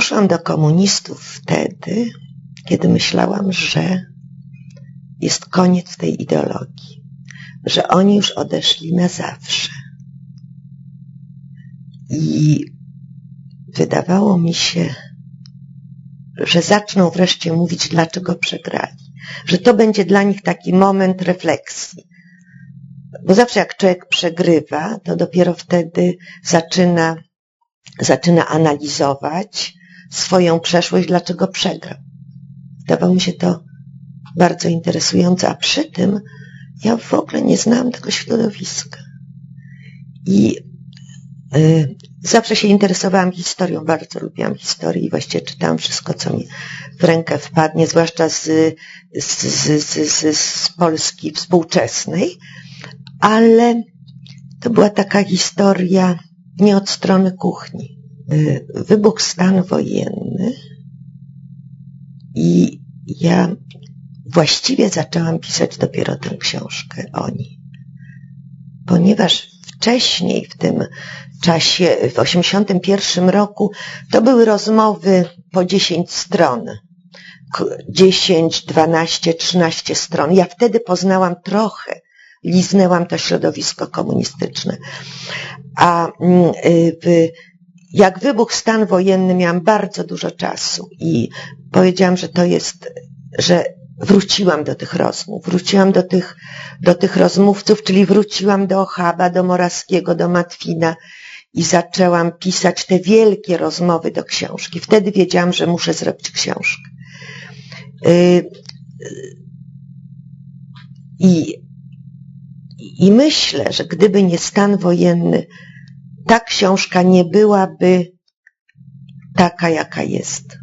Poszłam do komunistów wtedy, kiedy myślałam, że jest koniec tej ideologii, że oni już odeszli na zawsze. I wydawało mi się, że zaczną wreszcie mówić, dlaczego przegrali. Że to będzie dla nich taki moment refleksji. Bo zawsze jak człowiek przegrywa, to dopiero wtedy zaczyna, zaczyna analizować swoją przeszłość, dlaczego przegrał. Wydawało mi się to bardzo interesujące, a przy tym ja w ogóle nie znałam tego środowiska. I y, zawsze się interesowałam historią, bardzo lubiłam historię i właściwie czytałam wszystko, co mi w rękę wpadnie, zwłaszcza z, z, z, z, z Polski współczesnej, ale to była taka historia nie od strony kuchni. Y, wybuchł stan wojenny i ja właściwie zaczęłam pisać dopiero tę książkę o nim. Ponieważ wcześniej, w tym czasie, w 81 roku, to były rozmowy po 10 stron. 10, 12, 13 stron. Ja wtedy poznałam trochę, liznęłam to środowisko komunistyczne. A w, jak wybuchł stan wojenny, miałam bardzo dużo czasu i powiedziałam, że to jest, że wróciłam do tych rozmów, wróciłam do tych, do tych rozmówców, czyli wróciłam do Ochaba, do Moraskiego, do Matwina i zaczęłam pisać te wielkie rozmowy do książki. Wtedy wiedziałam, że muszę zrobić książkę. I, i myślę, że gdyby nie stan wojenny, ta książka nie byłaby taka, jaka jest.